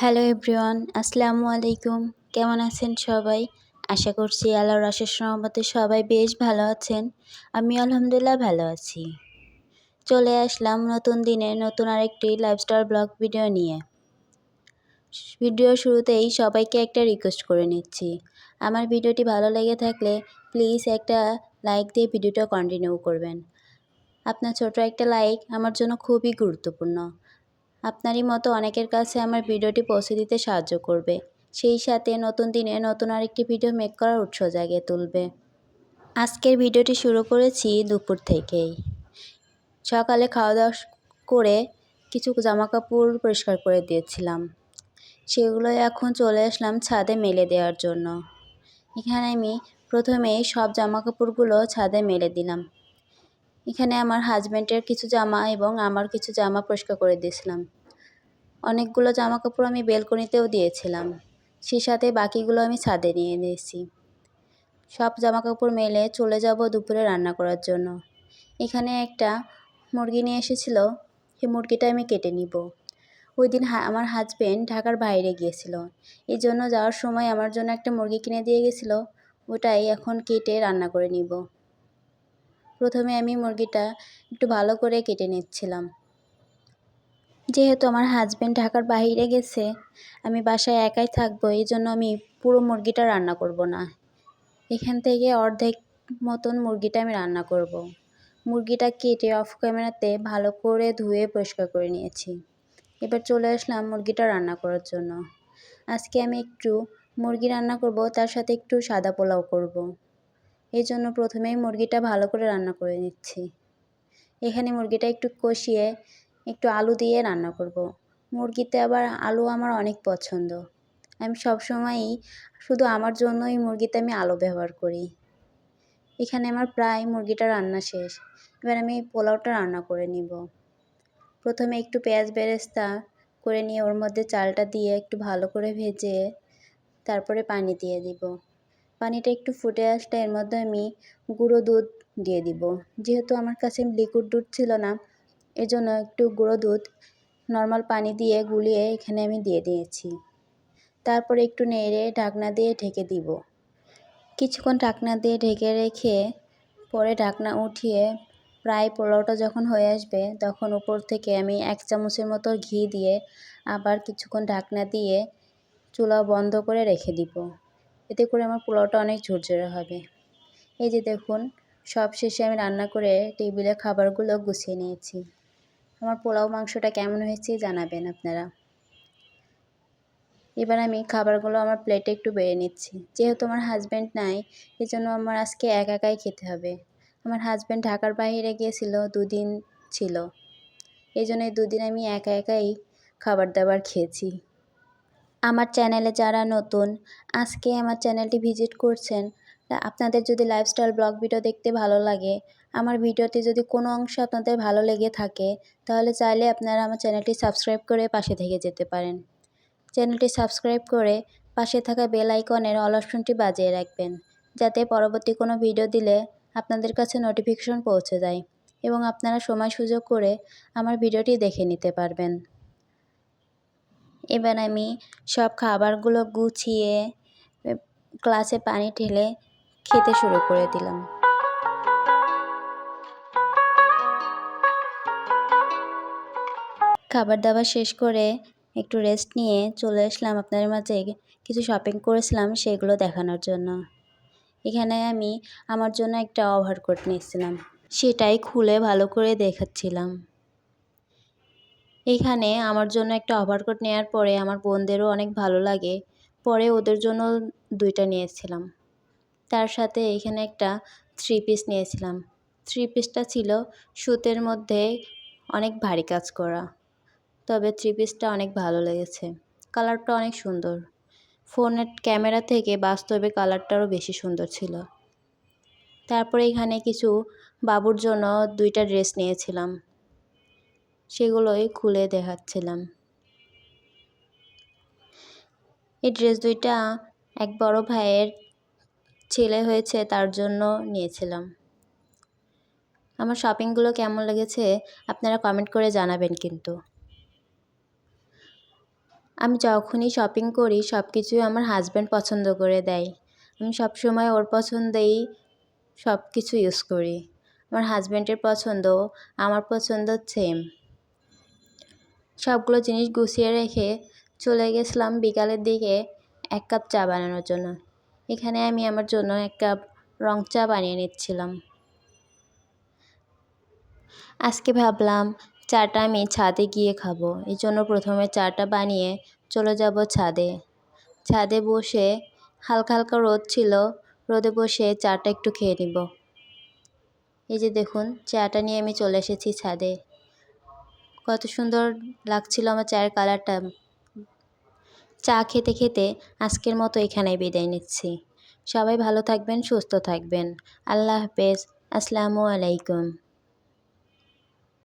Hello everyone আসসালামু আলাইকুম। কেমন আছেন সবাই? আশা করছি আল্লাহর আশেষ রহমতে সবাই বেশ ভালো আছেন। আমি আলহামদুলিল্লাহ ভালো আছি। চলে আসলাম নতুন দিনে নতুন আরেকটি লাইফস্টাইল ব্লগ ভিডিও নিয়ে। ভিডিও শুরুতেই সবাইকে একটা রিকোয়েস্ট করে নিচ্ছি। আমার ভিডিওটি ভালো লেগে থাকলে প্লিজ একটা লাইক দিয়ে ভিডিওটা কন্টিনিউ করবেন। আপনার ছোট একটা লাইক আমার জন্য খুবই গুরুত্বপূর্ণ। আপনারই মতো অনেকের কাছে আমার ভিডিওটি পৌঁছে দিতে সাহায্য করবে। সেই সাথে নতুন দিনে নতুন আরেকটি ভিডিও মেক করার উৎস জাগিয়ে তুলবে। আজকের ভিডিওটি শুরু করেছি দুপুর থেকেই। সকালে খাওয়া দাওয়া করে কিছু জামা কাপড় পরিষ্কার করে দিয়েছিলাম। সেগুলো এখন চলে আসলাম ছাদে মেলে দেওয়ার জন্য। এখানে আমি প্রথমে সব জামা কাপড়গুলো ছাদে মেলে দিলাম। এখানে আমার হাজব্যান্ডের কিছু জামা এবং আমার কিছু জামা পরিষ্কার করে দিয়েছিলাম। অনেকগুলো জামা কাপড় আমি বেলকনিতেও দিয়েছিলাম। সেই সাথে বাকিগুলো আমি ছাদে নিয়ে নিয়েছি। সব জামা কাপড় মেলে চলে যাব দুপুরে রান্না করার জন্য। এখানে একটা মুরগি নিয়ে এসেছিল সেই মুরগিটা আমি কেটে নিব। ওই দিন আমার হাজব্যান্ড ঢাকার বাইরে গিয়েছিল। এই জন্য যাওয়ার সময় আমার জন্য একটা মুরগি কিনে দিয়ে গেছিল, ওটাই এখন কেটে রান্না করে নিব। প্রথমে আমি মুরগিটা একটু ভালো করে কেটে নিচ্ছিলাম যেহেতু আমার হাজব্যান্ড ঢাকার বাইরে গেছে, আমি বাসায় একাই থাকব, এই জন্য আমি পুরো মুরগিটা রান্না করব না এখান থেকে অর্ধেক মতন মুরগিটা আমি রান্না করব। মুরগিটা কেটে অফ ক্যামেরাতে ভালো করে ধুয়ে পরিষ্কার করে নিয়েছি এবার চলে আসলাম মুরগিটা রান্না করার জন্য আজকে আমি একটু মুরগি রান্না করব, তার সাথে একটু সাদা পোলাও করব। এই জন্য প্রথমেই মুরগিটা ভালো করে রান্না করে নিচ্ছি। এখানে মুরগিটা একটু কষিয়ে একটু আলু দিয়ে রান্না করব। মুরগিতে আবার আলু আমার অনেক পছন্দ। আমি সবসময়ই শুধু আমার জন্যই মুরগিতে আমি আলু ব্যবহার করি। এখানে আমার প্রায় মুরগিটা রান্না শেষ। এবার আমি পোলাওটা রান্না করে নিব। প্রথমে একটু পেঁয়াজ বেরেস্তা করে নিয়ে ওর মধ্যে চালটা দিয়ে একটু ভালো করে ভেজে তারপরে পানি দিয়ে দিব। পানিটা একটু ফুটে আসলে এর মধ্যে আমি গুঁড়ো দুধ দিয়ে দিব। যেহেতু আমার কাছে লিকুইড দুধ ছিল না, এজন্য একটু গুঁড়ো দুধ নর্মাল পানি দিয়ে গুলিয়ে এখানে আমি দিয়ে দিয়েছি। তারপরে একটু নেড়ে ঢাকনা দিয়ে ঢেকে দিব। কিছুক্ষণ ঢাকনা দিয়ে ঢেকে রেখে পরে ঢাকনা উঠিয়ে প্রায় পোলাওটা যখন হয়ে আসবে, তখন উপর থেকে আমি এক চামচের মতো ঘি দিয়ে আবার কিছুক্ষণ ঢাকনা দিয়ে চুলা বন্ধ করে রেখে দিব। এতে করে আমার পোলাওটা অনেক ঝরঝরে হবে। এই যে দেখুন, সব শেষে আমি রান্না করে টেবিলে খাবারগুলো গুছিয়ে নিয়েছি। আমার পোলাও মাংসটা কেমন হয়েছে জানাবেন আপনারা। এবার আমি খাবারগুলো আমার প্লেটে একটু বেড়ে নিচ্ছি। যেহেতু আমার হাজব্যান্ড নাই এই জন্য আমার আজকে এক একাই খেতে হবে। আমার হাজব্যান্ড ঢাকার বাইরে গিয়েছিল, দুদিন ছিল। এই জন্য দুদিন আমি একা একাই খাবার দাবার খেয়েছি। আমার চ্যানেলে যারা নতুন, আজকে আমার চ্যানেলটি ভিজিট করছেন আপনাদের যদি লাইফস্টাইল ব্লগ ভিডিও দেখতে ভালো লাগে, আমার ভিডিওতে যদি কোনো অংশ আপনাদের ভালো লেগে থাকে, তাহলে চাইলে আপনারা আমার চ্যানেলটি সাবস্ক্রাইব করে পাশে থেকে যেতে পারেন। চ্যানেলটি সাবস্ক্রাইব করে পাশে থাকা বেল আইকনের অল অপশনটি বাজিয়ে রাখবেন, যাতে পরবর্তী কোনো ভিডিও দিলে আপনাদের কাছে নোটিফিকেশন পৌঁছে যায় এবং আপনারা সময় সুযোগ করে আমার ভিডিওটি দেখে নিতে পারবেন। এবার আমি সব খাবারগুলো গুছিয়ে গ্লাসে পানি ঢেলে খেতে শুরু করে দিলাম। খাবার দাবার শেষ করে একটু রেস্ট নিয়ে চলে আসলাম আপনাদের মাঝে। কিছু শপিং করেছিলাম সেগুলো দেখানোর জন্য। এখানে আমি আমার জন্য একটা ওভারকোট নিয়েছিলাম। সেটাই খুলে ভালো করে দেখাচ্ছিলাম। এখানে আমার জন্য একটা ওভারকোট নেওয়ার পরে আমার বোনদেরও অনেক ভালো লাগে। পরে ওদের জন্য দুইটা নিয়েছিলাম। তার সাথে এখানে একটা থ্রি পিস নিয়েছিলাম। থ্রি পিসটা ছিল সুতের মধ্যে অনেক ভারী কাজ করা। তবে থ্রি পিসটা অনেক ভালো লেগেছে। কালারটা অনেক সুন্দর। ফোনের ক্যামেরা থেকে বাস্তবে কালারটারও বেশি সুন্দর ছিল। তারপরে এখানে কিছু বাবুর জন্য দুইটা ড্রেস নিয়েছিলাম। সেগুলোই খুলে দেখাচ্ছিলাম। এই ড্রেস দুইটা এক বড় ভাইয়ের ছেলে হয়েছে, তার জন্য নিয়েছিলাম। আমার শপিংগুলো কেমন লেগেছে আপনারা কমেন্ট করে জানাবেন কিন্তু। আমি যখনই শপিং করি সব কিছুই আমার হাজব্যান্ড পছন্দ করে দেয়। আমি সবসময় ওর পছন্দেই সব কিছু ইউজ করি। আমার হাজব্যান্ডের পছন্দ আমার পছন্দ সেম সবগুলো জিনিস গুছিয়ে রেখে চলে গেছিলাম বিকালের দিকে এক কাপ চা বানানোর জন্য। এখানে আমি আমার জন্য এক কাপ রং চা বানিয়ে নিচ্ছিলাম। আজকে ভাবলাম চাটা আমি ছাদে গিয়ে খাব। এই জন্য প্রথমে চাটা বানিয়ে চলে যাব ছাদে। ছাদে বসে হালকা হালকা রোদ ছিল, রোদে বসে চাটা একটু খেয়ে নিব। এই যে দেখুন, চাটা নিয়ে আমি চলে এসেছি ছাদে। কত সুন্দর লাগছিল আমার চায়ের কালারটা। চা খেতে খেতে আজকের মতো এখানেই বিদায় নিচ্ছি। সবাই ভালো থাকবেন, সুস্থ থাকবেন। আল্লাহ হাফেজ। আসসালামু আলাইকুম।